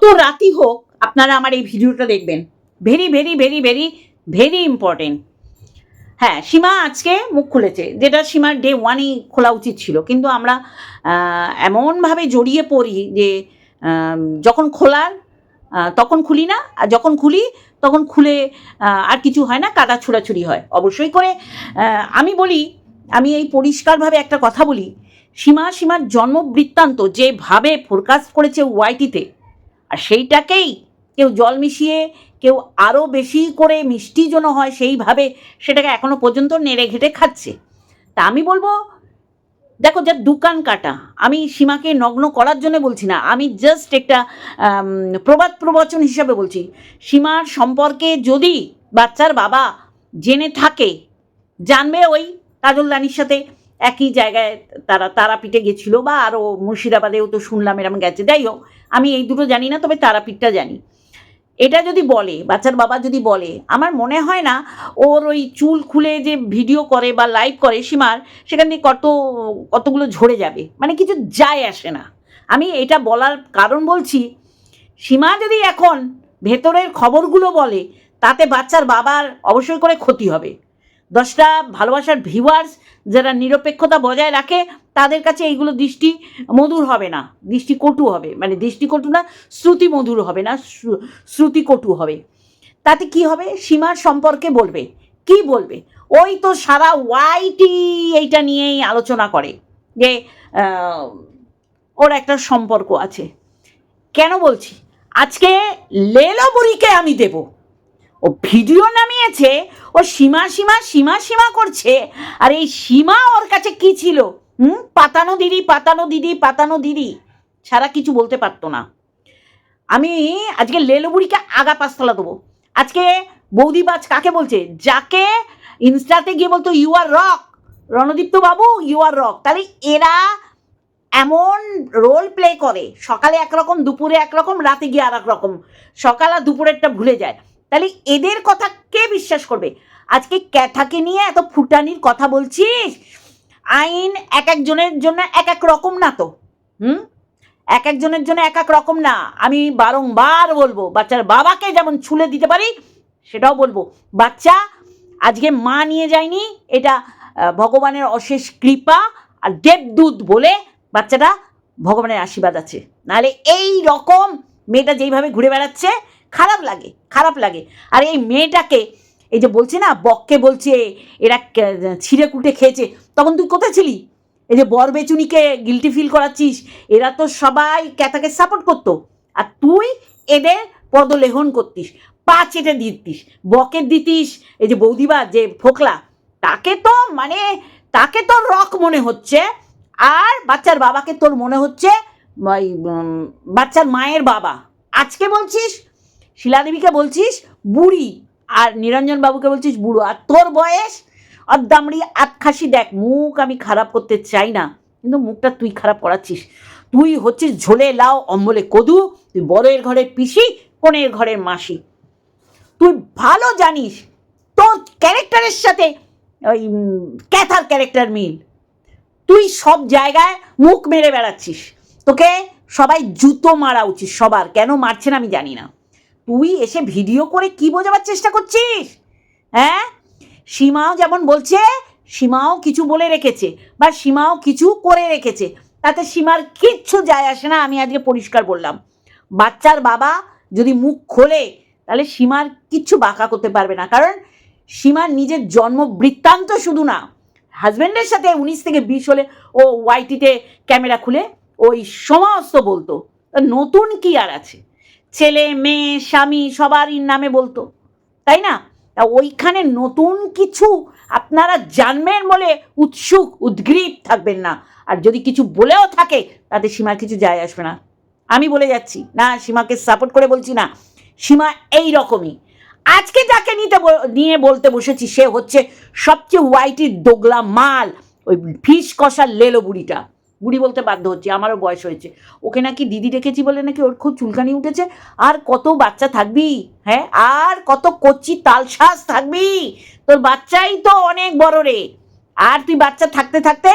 যত রাতি হোক আপনারা আমার এই ভিডিওটা দেখবেন। Very very very very very important হ্যাঁ সীমা আজকে মুখ খুলেছে, যেটা সীমার ডে ওয়ানই খোলা উচিত ছিল। কিন্তু আমরা এমনভাবে জড়িয়ে পড়ি যে যখন খোলার তখন খুলি না, আর যখন খুলি, তখন খুলে আর কিছু হয় না, কাদা ছোড়াছুড়ি হয়। অবশ্যই করে আমি বলি, আমি এই পরিষ্কারভাবে একটা কথা বলি। সীমা সীমার জন্ম বৃত্তান্ত যেভাবে ফোরকাস্ট করেছে ওয়াইটিতে আর সেইটাকেই কেউ জল মিশিয়ে কেউ আরও বেশি করে মিষ্টি যেন হয় সেইভাবে সেটাকে এখনও পর্যন্ত নেড়ে ঘেটে খাচ্ছে। তা আমি বলব, দেখো যার দোকান কাটা, আমি সীমাকে নগ্ন করার জন্য বলছি না, আমি জাস্ট একটা প্রবাদ প্রবচন হিসাবে বলছি। সীমার সম্পর্কে যদি বাচ্চার বাবা জেনে থাকে, জানবে ওই কাজল রানীর সাথে একই জায়গায় তারা, তারাপীঠে গেছিল বা আরও মুর্শিদাবাদেও তো শুনলাম এরম গেছে। যাই হোক, আমি এই দুটো জানি না, তবে তারাপীঠটা জানি। এটা যদি বলে, বাচ্চার বাবা যদি বলে, আমার মনে হয় না ওর ওই চুল খুলে যে ভিডিও করে বা লাইভ করে সীমার, সেখান থেকে কত, কতগুলো ঝরে যাবে। মানে কিছু যায় আসে না। আমি এটা বলার কারণ বলছি, সীমা যদি এখন ভেতরের খবরগুলো বলে, তাতে বাচ্চার বাবার অবশ্যই করে ক্ষতি হবে। দশটা ভালোবাসার ভিউয়ার্স যারা নিরপেক্ষতা বজায় রাখে, তাদের কাছে এইগুলো দৃষ্টি মধুর হবে না, দৃষ্টি কটু হবে। মানে দৃষ্টি কটু না, শ্রুতি মধুর হবে না, শ্রু- শ্রুতি কটু হবে। তাতে কি হবে? সীমার সম্পর্কে বলবে। কি বলবে? ওই তো সারা ওয়াইটি এইটা নিয়েই আলোচনা করে যে ওর একটা সম্পর্ক আছে। কেন বলছি? আজকে লেলো বুড়িকে আমি দেব। ও ভিডিও নামিয়েছে, ও সীমা সীমা সীমা সীমা করছে, আর এই সীমা ওর কাছে কি ছিল? হুম? পাতানো দিদি পাতানো দিদি পাতানো দিদি। ছাড়া কিছু বলতে পারতো না। আমি আজকে লেলবুড়িকে আগা পাঁচতলা দেবো। আজকে বৌদিবাজ কাকে বলছে? যাকে ইনস্টাতে গিয়ে বলতো you are rock Ranadipta Babu you are rock তাহলে এরা এমন রোল প্লে করে। সকালে একরকম, দুপুরে একরকম, রাতে গিয়ে আর এক রকম। সকাল আর দুপুরেরটা ভুলে যায়। তাহলে এদের কথা কে বিশ্বাস করবে? আজকে ক্যাথাকে নিয়ে এত ফুটানির কথা বলছিস? আইন এক একজনের জন্য এক এক রকম না তো? হুম? এক একজনের জন্য এক এক রকম না। আমি বারংবার বলব, বাচ্চার বাবাকে যেমন ছুলে দিতে পারি, সেটাও বলব। বাচ্চা, আজকে মা নিয়ে যায়নি, এটা ভগবানের অশেষ কৃপা আর দেবদূত বলে বাচ্চাটা ভগবানের আশীর্বাদ আছে। নাহলে এই রকম মেয়েটা যেইভাবে ঘুরে বেড়াচ্ছে খারাপ লাগে খারাপ লাগে। আর এই মেয়েটাকে, এই যে বলছে না, বককে বলছে, এরা ছিঁড়ে কুটে খেয়েছে, তখন তুই কোথায় ছিলি? এই যে বর বেচুনিকে গিলটি ফিল করাচ্ছিস, এরা তো সবাই ক্যাথাকে সাপোর্ট করতো। আর তুই এদের পদলেহন করতিস, পা চেটে দিতিস বকের দিতিস, এই যে বৌদিবা, যে ফোকলা, তাকে তো মানে তাকে তো রক মনে হচ্ছে, আর বাচ্চার বাবাকে তোর মনে হচ্ছে বাচ্চার মায়ের বাবা। আজকে বলছিস শিলাদেবীকে বলছিস বুড়ি আর নিরঞ্জন বাবুকে বলছিস বুড়ো। আর তোর বয়স? অদ্দামড়ি আতখাসি দেখ, মুখ আমি খারাপ করতে চাই না, কিন্তু মুখটা তুই খারাপ করাচ্ছিস। তুই হচ্ছিস ঝোলে লাও অম্বলে কদু, তুই বড়ের ঘরের পিসি, কোনের ঘরের মাসি। তুই ভালো জানিস, তোর ক্যারেক্টারের সাথে ওই ক্যাথার ক্যারেক্টার মিল। তুই সব জায়গায় মুখ মেরে বেড়াচ্ছিস। তোকে সবাই জুতো মারা উচিত সবার, কেন মারছে না আমি জানি না। তুই এসে ভিডিও করে কি বোঝাবার চেষ্টা করছিস? হ্যাঁ? সীমাও যেমন বলছে, সীমাও কিছু বলে রেখেছে বা সীমাও কিছু করে রেখেছে। তাতে সীমার কিচ্ছু যায় আসে না, আমি আজকে পরিষ্কার বললাম। বাচ্চার বাবা যদি মুখ খোলে, তাহলে সীমার কিচ্ছু বাঁকা করতে পারবে না। কারণ সীমার নিজের জন্ম বৃত্তান্ত শুধু না হাজব্যান্ডের সাথে উনিশ থেকে বিশ হলে ও ওয়াইটিতে ক্যামেরা খুলে, ওই সমস্ত বলতো। নতুন কি আর আছে? ছেলে, মেয়ে, স্বামী সবারই নামে বলতো, তাই না? তা ওইখানে নতুন কিছু আপনারা জানবেন বলে উৎসুক, উদ্গ্রীব থাকবেন না। আর যদি কিছু বলেও থাকে, তাতে সীমার কিছু যায় আসবে না। আমি বলে যাচ্ছি, না, সীমাকে সাপোর্ট করে বলছি না। সীমা এই রকমই। আজকে যাকে নিতে নিয়ে বলতে বসেছি, সে হচ্ছে সবচেয়ে হোয়াইটির দোগলা মাল, ওই ফিস কষার লেলো বুড়িটা। বুড়ি বলতে বাধ্য হচ্ছে, আমারও বয়স হয়েছে। ওকে নাকি দিদি রেখেছি বলে নাকি ওর খুব চুলকানি উঠেছে? আর কত বাচ্চা থাকবি? হ্যাঁ আর কত কচ্ছি তালশ্বাস থাকবি? তোর বাচ্চাই তো অনেক বড় রে। আর তুই বাচ্চা থাকতে থাকতে,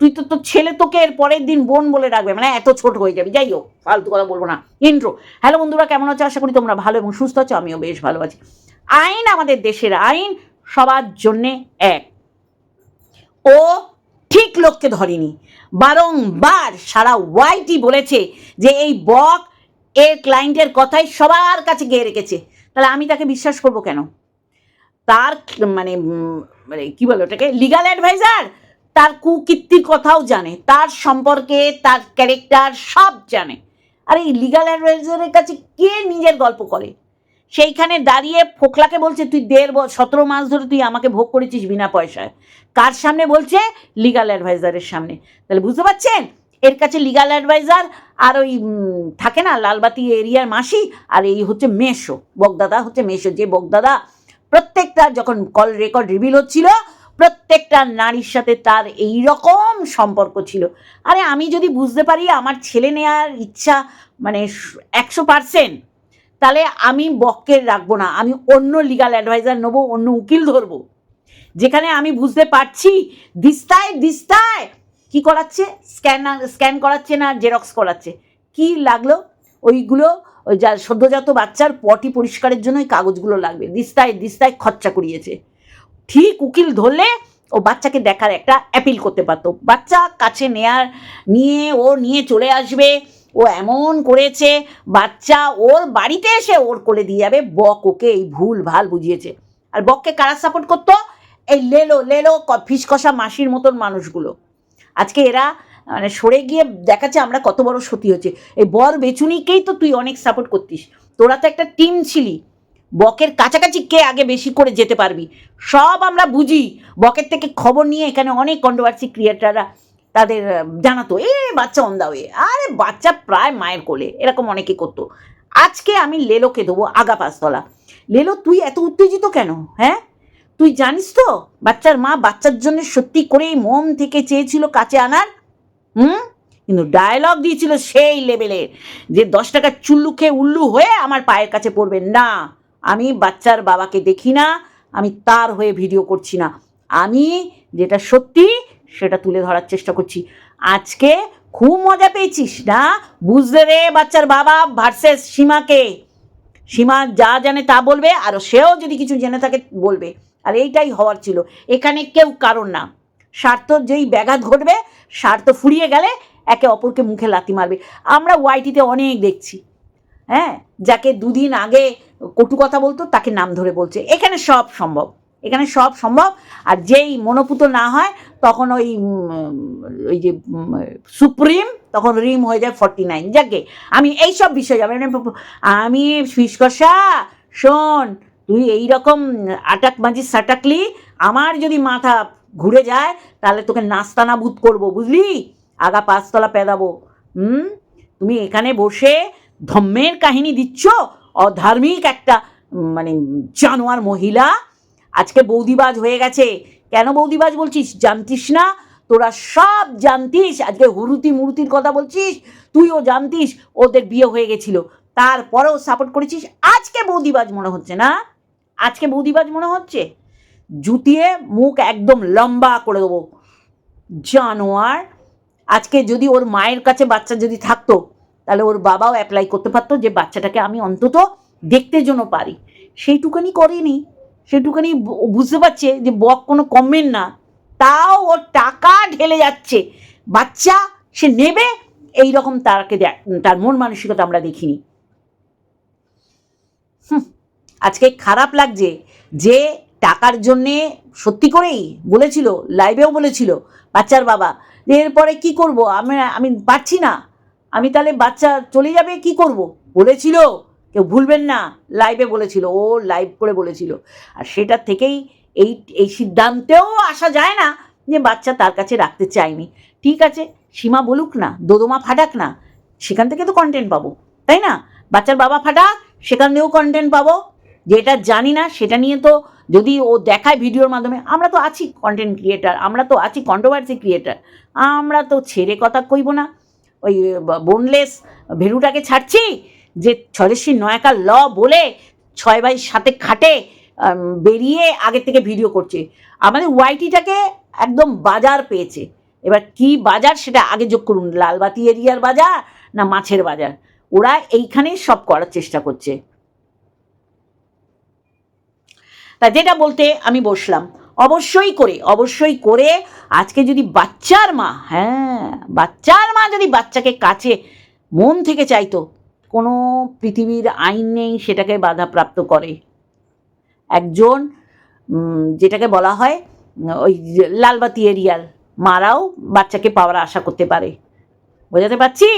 তুই তো তোর ছেলে তোকে এর পরের দিন বোন বলে রাখবে মানে এত ছোট হয়ে যাবে, যাই হোক, ফালতু কথা বলব না। ইন্ট্রো হ্যালো বন্ধুরা, কেমন আছো? আশা করি তোমরা ভালো এবং সুস্থ আছো, আমিও বেশ ভালো আছি। আইন আমাদের দেশের আইন সবার জন্যে এক। ও ঠিক লোককে ধরেনি। বারংবার সারা ওয়াইটি বলেছে যে এই বক এর ক্লায়েন্টের কথাই সবার কাছে গিয়ে রেখেছে। তাহলে আমি তাকে বিশ্বাস করব কেন? তার মানে মানে কি বলে ওটাকে? লিগাল অ্যাডভাইজার তার কুকীর্তির কথাও জানে, তার সম্পর্কে, তার ক্যারেক্টার সব জানে। আর এই লিগাল অ্যাডভাইজারের কাছে কে নিজের গল্প করে? সেইখানে দাঁড়িয়ে ফোকলাকে বলছে, তুই দেড় সতেরো মাস ধরে তুই আমাকে ভোগ করেছিস বিনা পয়সায়। কার সামনে বলছে? লিগাল অ্যাডভাইজারের সামনে। তাহলে বুঝতে পারছেন? এর কাছে লিগাল অ্যাডভাইজার আর ওই থাকে না, লালবাতি এরিয়ার মাসি আর এই হচ্ছে মেশো বগদাদা হচ্ছে মেশো যে বগদাদা প্রত্যেকটা যখন কল রেকর্ড রিভিল হচ্ছিল, প্রত্যেকটা নারীর সাথে তার এই রকম সম্পর্ক ছিল। আরে আমি যদি বুঝতে পারি, আমার ছেলে নেওয়ার ইচ্ছা মানে একশো পার্সেন্ট তাহলে আমি বককে রাখব না, আমি অন্য লিগাল অ্যাডভাইজার নেব, অন্য উকিল ধরবো। যেখানে আমি বুঝতে পারছি, দিস্তায় দিস্তায় কি করাচ্ছে? স্ক্যান স্ক্যান করাচ্ছে না জেরক্স করাচ্ছে। কি লাগল? ওইগুলো, ওই যা সদ্যজাত বাচ্চার পটি পরিষ্কারের জন্য ওই কাগজগুলো লাগবে। দিস্তায় দিস্তায় খরচা করিয়েছে। ঠিক উকিল ধরলে ও বাচ্চাকে দেখার একটা অ্যাপিল করতে পারতো। বাচ্চা কাছে নেয়ার, নিয়ে ও নিয়ে চলে আসবে। ও এমন করেছে, বাচ্চা ওর বাড়িতে এসে ওর কোলে দিয়ে যাবে। বক ওকে এই ভুল ভালো বুঝিয়েছে। আর বককে কারা সাপোর্ট করতো? এই লেলো লেলো ক- ফিস কষা মাসির মতন মানুষগুলো। আজকে এরা মানে সরে গিয়ে দেখাচ্ছে আমরা কত বড় সতী হচ্ছে এই বর বেচুনিকেই তো তুই অনেক সাপোর্ট করতিস। তোরা তো একটা টিম ছিলি। বকের কাছাকাছি কে আগে বেশি করে যেতে পারবি? সব আমরা বুঝি। বকের থেকে খবর নিয়ে এখানে অনেক কন্ট্রোভার্সি ক্রিয়েটাররা তাদের জানাতো, এ, বাচ্চা অন ওয়ে আরে, বাচ্চা প্রায় মায়ের কোলে, এরকম অনেকে করতো। আজকে আমি লেলোকে দেবো আগা পাঁচতলা। লেলো, তুই এত উত্তেজিত কেন? হ্যাঁ? তুই জানিস তো, বাচ্চার মা বাচ্চার জন্য সত্যি করেই মন থেকে চেয়েছিল কাছে আনার? হুম? কিন্তু ডায়লগ দিয়েছিল সেই লেভেলের যে দশ টাকার চুল্লু খেয়ে উল্লু হয়ে আমার পায়ের কাছে পড়বে। না, আমি বাচ্চার বাবাকে দেখি না, আমি তার হয়ে ভিডিও করছি না। আমি যেটা সত্যি সেটা তুলে ধরার চেষ্টা করছি। আজকে খুব মজা পেয়েছিস, না? বুঝতে রে বাচ্চার বাবা ভার্সেস সীমাকে। সীমা যা জানে তা বলবে, আর সেও যদি কিছু জেনে থাকে বলবে। আর এইটাই হওয়ার ছিল। এখানে কেউ কারণ না। স্বার্থ যেই ব্যাঘাত ঘটবে স্বার্থ ফুরিয়ে গেলে একে অপরকে মুখে লাথি মারবে। আমরা ওয়াইটিতে অনেক দেখছি। হ্যাঁ? যাকে দুদিন আগে কটু কথা বলতো, তাকে নাম ধরে বলছে। এখানে সব সম্ভব। এখানে সব সম্ভব। আর যেই মনোপুত না হয়, তখন ওই ওই যে সুপ্রিম, তখন রিম হয়ে যায় ফর্টি নাইন। যাকে আমি এইসব বিষয় যাবে আমি ফিসকষা শোন, তুই এই রকম আটাক মাঝি সাটাকলি, আমার যদি মাথা ঘুরে যায়, তাহলে তোকে নাস্তানাবুদ করব, বুঝলি? আগা পাঁচতলা পেদাবো। হুম? তুমি এখানে বসে ধম্মের কাহিনী দিচ্ছ, অধার্মিক একটা মানে জানোয়ার মহিলা আজকে বৌদিবাজ হয়ে গেছে। কেন বৌদিবাজ বলছিস? জানতিস না? তোরা সব জানতিস। আজকে হুরুতি মুরুতির কথা বলছিস? তুইও জানতিস ওদের বিয়ে হয়ে গেছিল। তারপরেও সাপোর্ট করেছিস? আজকে বৌদিবাজ মনে হচ্ছে না? আজকে বৌদিবাজ মনে হচ্ছে? জুতিয়ে মুখ একদম লম্বা করে দেবো। জানোয়ার, আজকে যদি ওর মায়ের কাছে বাচ্চা যদি থাকতো, তাহলে ওর বাবাও অ্যাপ্লাই করতে পারতো যে বাচ্চাটাকে আমি অন্তত দেখতে জন্য পারি। সেইটুকানি করেনি। সেটুকানি বুঝতে পারছে যে বক কোনো কমেন্ট না। তাও ওর টাকা ঢেলে যাচ্ছে। বাচ্চা সে নেবে এই রকম তারকে তার মন মানসিকতা আমরা দেখিনি। আজকে খারাপ লাগছে যে টাকার জন্যে সত্যি করেই বলেছিল লাইভেও বলেছিল বাচ্চার বাবা এরপরে কি করব? আমি আমি পারছি না। আমি তাহলে বাচ্চা চলে যাবে, কি করব? বলেছিল কেউ ভুলবেন না লাইভে বলেছিল, ও লাইভ করে বলেছিল। আর সেটার থেকেই এই এই সিদ্ধান্তেও আসা যায় না যে বাচ্চা তার কাছে রাখতে চায়নি। ঠিক আছে, সীমা বলুক না, দোদমা ফাটাক না, সেখান থেকে তো কন্টেন্ট পাবো, তাই না? বাচ্চার বাবা ফাটাক, সেখান থেকেও কন্টেন্ট পাবো। যেটা জানি না, সেটা নিয়ে তো যদি ও দেখায় ভিডিওর মাধ্যমে, আমরা তো আছি কন্টেন্ট ক্রিয়েটার আমরা তো আছি কন্ট্রোভার্সি ক্রিয়েটার আমরা তো ছেড়ে কথা কইব না। ওই বোনলেস ভেরুটাকে ছাড়ছি যে ছয়শ্রী নয়াকার ল বলে ছয় বাই সাথে খাটে বেরিয়ে আগে থেকে ভিডিও করছে। আমাদের ওয়াইটিটাকে একদম বাজার পেয়েছে। এবার কি বাজার সেটা আগে যোগ করুন। লালবাতি এরিয়ার বাজার না মাছের বাজার? ওরা এইখানেই সব করার চেষ্টা করছে। তা যেটা বলতে আমি বসলাম, অবশ্যই করে অবশ্যই করে আজকে যদি বাচ্চার মা হ্যাঁ বাচ্চার মা যদি বাচ্চাকে কাছে, মন থেকে চাইতো কোনো পৃথিবীর আইন নেই সেটাকে বাধাপ্রাপ্ত করে। একজন যেটাকে বলা হয়, ওই লালবাতি এরিয়াল, মারাও বাচ্চাকে পাওয়ার আশা করতে পারে। বোঝাতে পারছি?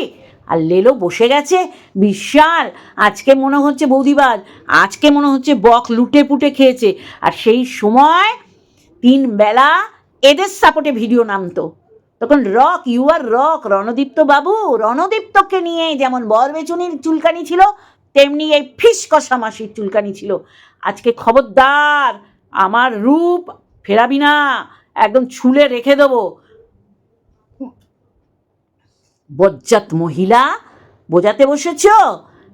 আর লেলো বসে গেছে, বিশাল, আজকে মনে হচ্ছে বৌদিবাজ, আজকে মনে হচ্ছে বক লুটে পুটে খেয়েছে। আর সেই সময় তিন বেলা এদের সাপোর্টে ভিডিও নামতো। তখন rock you are rock Ranadipta বাবু, রণদীপ্তকে নিয়ে যেমন বরবেচুনির চুলকানি ছিল, তেমনি এই ফিস কষা মাসির চুলকানি ছিল। আজকে খবরদার, আমার রূপ ফেরাবি না, একদম ছুলে রেখে দেবো। বজ্জাত মহিলা, বোঝাতে বসেছ?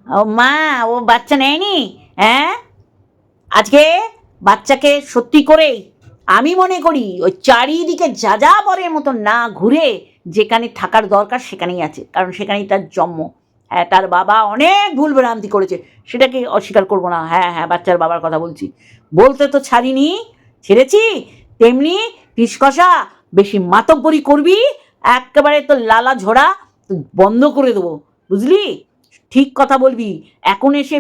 ও মা, ও বাচ্চা নেয়নি? হ্যাঁ? আজকে বাচ্চাকে সত্যি করেই আমি মনে করি, ওই চারিদিকে যা যা বরের মতো না ঘুরে যেখানে থাকার দরকার সেখানেই আছে। কারণ সেখানেই তার জন্ম। হ্যাঁ তার বাবা অনেক ভুল ভ্রান্তি করেছে। সেটাকে অস্বীকার করব না। হ্যাঁ হ্যাঁ বাচ্চার বাবার কথা বলছি। বলতে তো ছাড়িনি। ছেড়েছি। তেমনি পিসকষা, বেশি মাতব্বরি করবি, একেবারে তো লালা ঝোড়া বন্ধ করে দেবো। বুঝলি? ঠিক কথা বলবি। এখন এসে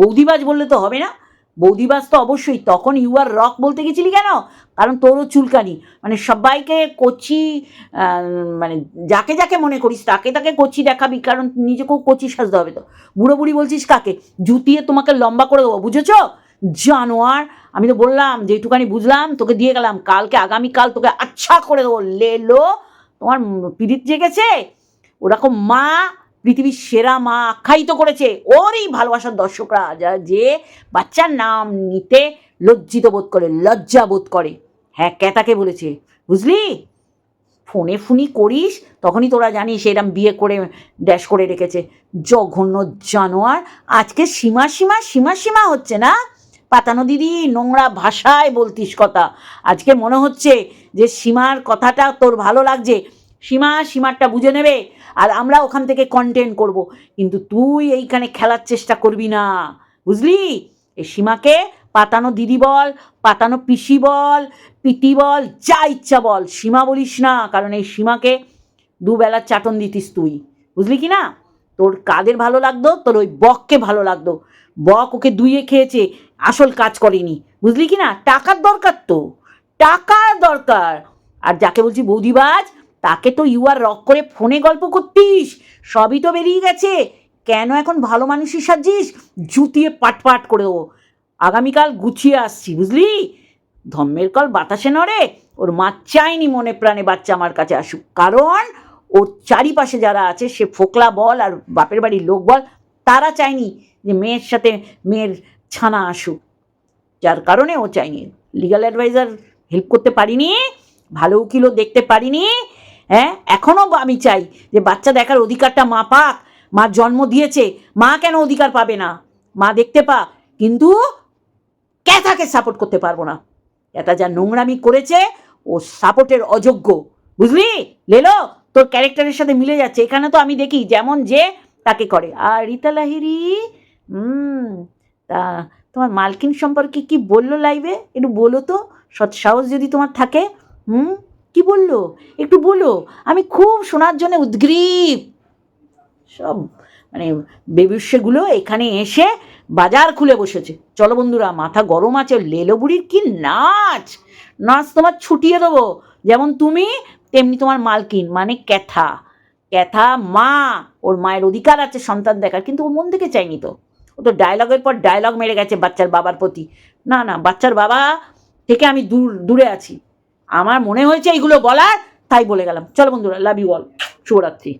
বৌদিবাজ বললে তো হবে না। বৌদিবাজ তো অবশ্যই, তখন ইউ আর রক বলতে গেছিলি কেন? কারণ তোরও চুলকানি। মানে সবাইকে কচি মানে যাকে যাকে মনে করিস, তাকে তাকে কচি দেখাবি, কারণ নিজেকেও কচি সাজতে হবে তো। বুড়ো বুড়ি বলছিস কাকে? জুতিয়ে তোমাকে লম্বা করে দেবো, বুঝেছ? জানোয়ার, আমি তো বললাম যে যেটুকানি বুঝলাম, তোকে দিয়ে গেলাম, কালকে, আগামীকাল তোকে আচ্ছা করে দেবো, লেলো। তোমার পিড়িত জেগেছে? ওরকম মা পৃথিবীর সেরা মা আখ্যায়িত করেছে ওরই ভালোবাসার দর্শকরা, যা যে বাচ্চার নাম নিতে লজ্জিত বোধ করে, লজ্জা বোধ করে। হ্যাঁ ক্যাতাকে বলেছে, বুঝলি? ফোনে ফুনি করিস, তখনই তোরা জানিস এরম বিয়ে করে, ড্যাশ করে রেখেছে। জঘন্য জানোয়ার, আজকে সীমা সীমা সীমা সীমা হচ্ছে না? পাতানো দিদি, নোংরা ভাষায় বলতিস কথা। আজকে মনে হচ্ছে যে সীমার কথাটা তোর ভালো লাগছে। সীমা, সীমারটা বুঝে নেবে। আর আমরা ওখান থেকে কন্টেন্ট করব। কিন্তু তুই এইখানে খেলার চেষ্টা করবি না, বুঝলি? এই সীমাকে পাতানো দিদি বল, পাতানো পিসি বল, পিটি বল, যা ইচ্ছা বল। সীমা বলিস না, কারণ এই সীমাকে দুবেলার চাটন দিতিস তুই, বুঝলি কি না? তোর কাদের ভালো লাগতো? তোর ওই বককে ভালো লাগতো। বক ওকে দুইয়ে খেয়েছে, আসল কাজ করেনি, বুঝলি কি না? টাকার দরকার তো, টাকার দরকার। আর যাকে বলছি বৌদিবাজ তাকে তো ইউ আর রক করে ফোনে গল্প করতিস। সবই তো বেরিয়ে গেছে। কেন এখন ভালো মানুষই সাজিস জুতিয়ে পাট পাট করে ও আগামীকাল গুছিয়ে আসছি, বুঝলি? ধম্মের কল বাতাসে নড়ে, ওর মা চায়নি মনে প্রাণে বাচ্চা আমার কাছে আসুক। কারণ ওর চারিপাশে যারা আছে, সে ফোকলা বল আর বাপের বাড়ির লোক বল, তারা চায়নি যে মেয়ের সাথে মেয়ের ছানা আসুক। যার কারণে ও চায়নি। লিগাল অ্যাডভাইজার হেল্প করতে পারিনি, ভালো উকিলও দেখতে পারিনি হ্যাঁ? এখনও আমি চাই যে বাচ্চা দেখার অধিকারটা মা পাক, মা জন্ম দিয়েছে, মা কেন অধিকার পাবে না? মা দেখতে পাক কিন্তু ক্যাথাকে সাপোর্ট করতে পারব না? এটা যা নোংরামি করেছে, ও সাপোর্টের অযোগ্য। বুঝলি? লেলো, তোর ক্যারেক্টারের সাথে মিলে যাচ্ছে। এখানে তো আমি দেখি যেমন যে তাকে করে। আর রীতা লাহিরি হুম তা তোমার মালকিন সম্পর্কে কি বলল লাইভে একটু বলো তো, সৎ সাহস যদি তোমার থাকে। হুম? কি বলল? একটু বলো। আমি খুব শোনার জন্য উদ্গ্রীব। সব মানে বেবিষ্যগুলো এখানে এসে বাজার খুলে বসেছে। চলো বন্ধুরা, মাথা গরম আছে, লেলো বুড়ির কি নাচ? নাচ তোমার ছুটিয়ে দেবো। যেমন তুমি, তেমনি তোমার মালকিন মানে ক্যাথা। ক্যাথা মা, ওর মায়ের অধিকার আছে সন্তান দেখার, কিন্তু ও মন থেকে চায়নি তো। ও তো ডায়লগের পর ডায়লগ মেরে গেছে বাচ্চার বাবার প্রতি। না না, বাচ্চার বাবা থেকে আমি দূর, দূরে আছি। আমার মনে হয়েছে এইগুলো বলার তাই বলে গেলাম। চলো বন্ধুরা লাভ ইউ অল শুভরাত্রি।